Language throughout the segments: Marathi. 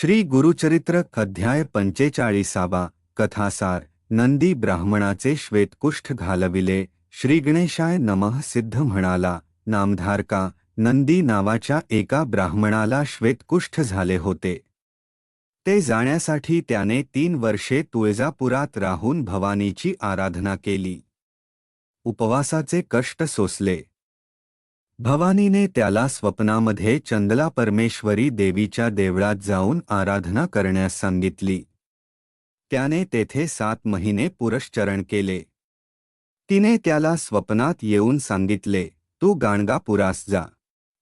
श्री गुरुचरित्र अध्याय पंचेचाळीसावा कथासार नंदी ब्राह्मणाचे श्वेतकुष्ठ घालविले. श्री गणेशाय नमः सिद्ध म्हणाला नामधारका नंदी नावाच्या एका ब्राह्मणाला श्वेतकुष्ठ झाले होते. ते जाण्यासाठी त्याने तीन वर्षे तुळजापुरात राहून भवानीची आराधना केली. उपवासाचे कष्ट सोसले. भवानीने त्याला स्वप्नामध्ये चंदला परमेश्वरी देवीच्या देवळात जाऊन आराधना करण्यास सांगितली. त्याने तेथे सात महिने पुरश्चरण केले. तिने त्याला स्वप्नात येऊन सांगितले तू गाणगापुरास जा.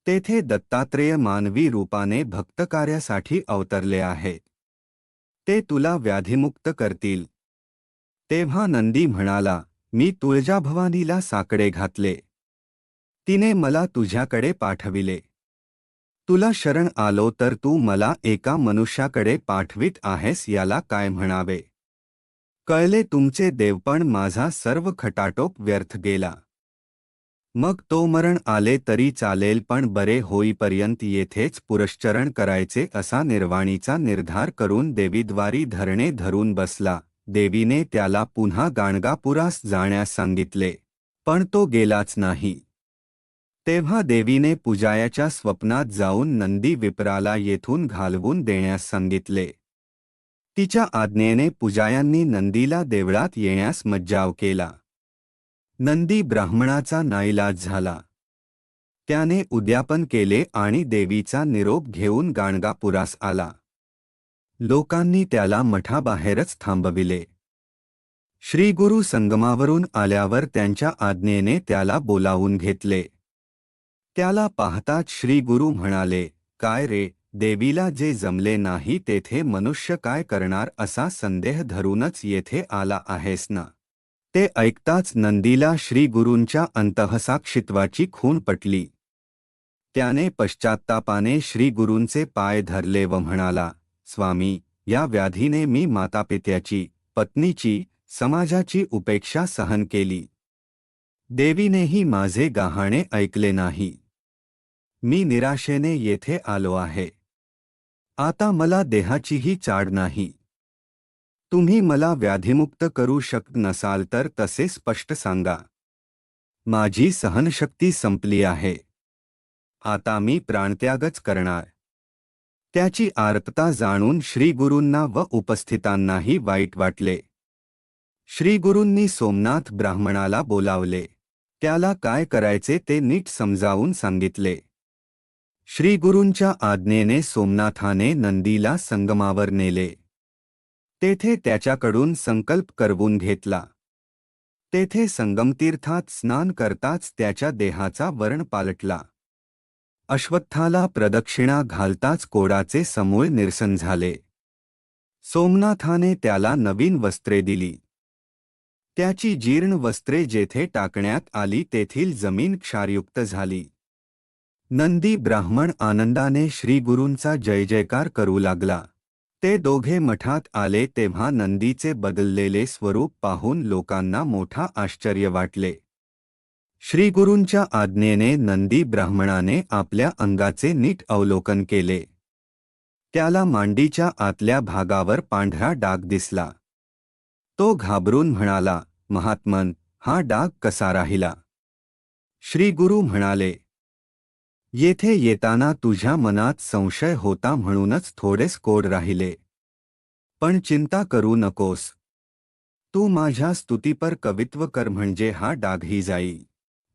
तेथे दत्तात्रेय मानवी रूपाने भक्तकार्यासाठी अवतरले आहे. ते तुला व्याधिमुक्त करतील. तेव्हा नंदी म्हणाला मी तुळजाभवानीला साकडे घातले. तिने मला तुझ्याकडे पाठविले. तुला शरण आलो तर तू मला एका मनुष्याकडे पाठवित आहेस याला काय म्हणावे. कळले तुमचे देवपण माझा सर्व खटाटोप व्यर्थ गेला. मग तो मरण आले तरी चालेल पण बरे होईपर्यंत येथेच पुरश्चरण करायचे असा निर्वाणीचा निर्धार करून देवीद्वारी धरणे धरून बसला. देवीने त्याला पुन्हा गाणगापुरास जाण्यास सांगितले. पण तो गेलाच नाही. तेव्हा देवीने पुजायाच्या स्वप्नात जाऊन नंदी विप्राला येथून घालवून देण्यास सांगितले. तिच्या आज्ञेने पुजायांनी नंदीला देवळात येण्यास मज्जाव केला. नंदी ब्राह्मणाचा नाईलाज झाला. त्याने उद्यापन केले आणि देवीचा निरोप घेऊन गाणगापुरास आला. लोकांनी त्याला मठाबाहेरच थांबविले. श्रीगुरु संगमावरून आल्यावर त्यांच्या आज्ञेने त्याला बोलावून घेतले. त्याला पाहताच श्रीगुरु म्हणाले काय रे देवीला जे जमले नाही तेथे मनुष्य काय करणार असा संदेह धरूनच येथे आला आहेस ना ते ऐकताच नंदीला श्रीगुरूंच्या अंतःसाक्षित्वाची खून पटली. त्याने पश्चात्तापाने श्रीगुरूंचे पाय धरले व म्हणाला स्वामी या व्याधीने मी मातापित्याची पत्नीची समाजाची उपेक्षा सहन केली. देवीनेही माझे गाहाणे ऐकले नाही. मी निराशेने येथे आलो आहे. आता मला देहाचीही चाड नाही. तुम्ही मला व्याधीमुक्त करू शकत नसाल तर तसे स्पष्ट सांगा. माझी सहनशक्ती संपली आहे. आता मी प्राणत्यागच करणार. त्याची आर्तता जाणून श्रीगुरूंना व उपस्थितांनाही वाईट वाटले. श्रीगुरूंनी सोमनाथ ब्राह्मणाला बोलावले. त्याला काय करायचे ते नीट समजावून सांगितले. श्रीगुरूंच्या आज्ञेने सोमनाथाने नंदीला संगमावर नेले तेथे त्याच्याकडून संकल्प करवून घेतला. तेथे संगमतीर्थात स्नान करताच त्याच्या देहाचा वर्ण पालटला. अश्वत्थाला प्रदक्षिणा घालताच कोडाचे समूळ निरसन झाले. सोमनाथाने त्याला नवीन वस्त्रे दिली. त्याची जीर्ण वस्त्रे जेथे टाकण्यात आली तेथील जमीन क्षारयुक्त झाली. नंदी ब्राह्मण आनंदाने श्रीगुरूंचा जय जयकार करू लागला. ते दोघे मठात आले तेव्हा नंदीचे बदललेले स्वरूप पाहून लोकांना मोठा आश्चर्य वाटले. श्रीगुरूंच्या आज्ञेने नंदी ब्राह्मणाने आपल्या अंगाचे नीट अवलोकन केले. त्याला मांडीच्या आतल्या भागावर पांढरा डाग दिसला. तो घाबरून म्हणाला महात्मन हा डाग कसा राहिला? श्रीगुरू म्हणाले येथे येताना तुझ्या मनात संशय होता म्हणूनच थोडेच कोड राहिले. पण चिंता करू नकोस. तू माझ्या स्तुतीपर कवित्व कर म्हणजे हा डागही जाई.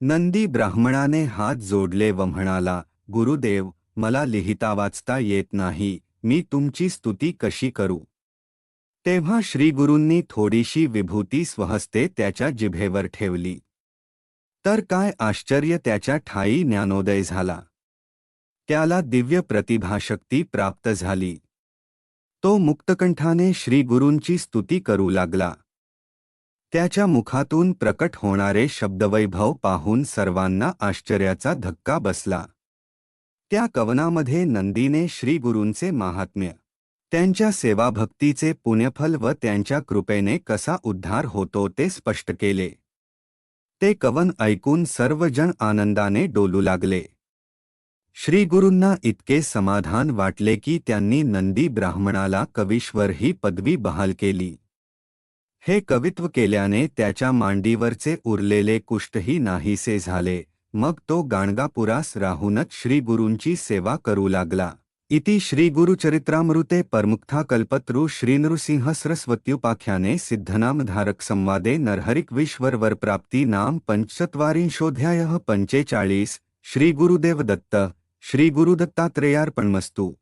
नंदी ब्राह्मणाने हात जोडले व म्हणाला गुरुदेव मला लिहिता वाचता येत नाही मी तुमची स्तुती कशी करू? तेव्हा श्रीगुरूंनी थोडीशी विभूती स्वहस्ते त्याच्या जिभेवर ठेवली. तर काय आश्चर्य त्याच्या ठाई ज्ञानोदय झाला. त्याला दिव्य प्रतिभाशक्ती प्राप्त झाली. तो मुक्तकंठाने श्रीगुरूंची स्तुती करू लागला. त्याच्या मुखातून प्रकट होणारे शब्दवैभव पाहून सर्वांना आश्चर्याचा धक्का बसला. त्या कवनामध्ये नंदीने श्रीगुरूंचे महात्म्य त्यांच्या सेवाभक्तीचे पुण्यफल व त्यांच्या कृपेने कसा उद्धार होतो ते स्पष्ट केले. ते कवन ऐकून सर्वजण आनंदाने डोलू लागले. श्री गुरूंना इतके समाधान वाटले की त्यांनी नंदी ब्राह्मणाला कवीश्वर ही पदवी बहाल केली. हे कवित्व केल्याने त्याच्या मांडीवरचे उरलेले कुष्ठही नाहीसे झाले. मग तो गाणगापुरास राहूनच श्री गुरूंची सेवा करू लागला. इति श्री गुरुचरित्रामृते परमुक्था कल्पतरू श्री नृसिंह सरस्वत्युपाख्याने सिद्धनामधारक संवादे नरहरिक्विश्वरवर प्राप्ती नाम पंचचत्वारिंशोऽध्यायः पंचेचाळीस श्री गुरुदेव दत्त श्री गुरुदत्तात्रेयार्पणमस्तु.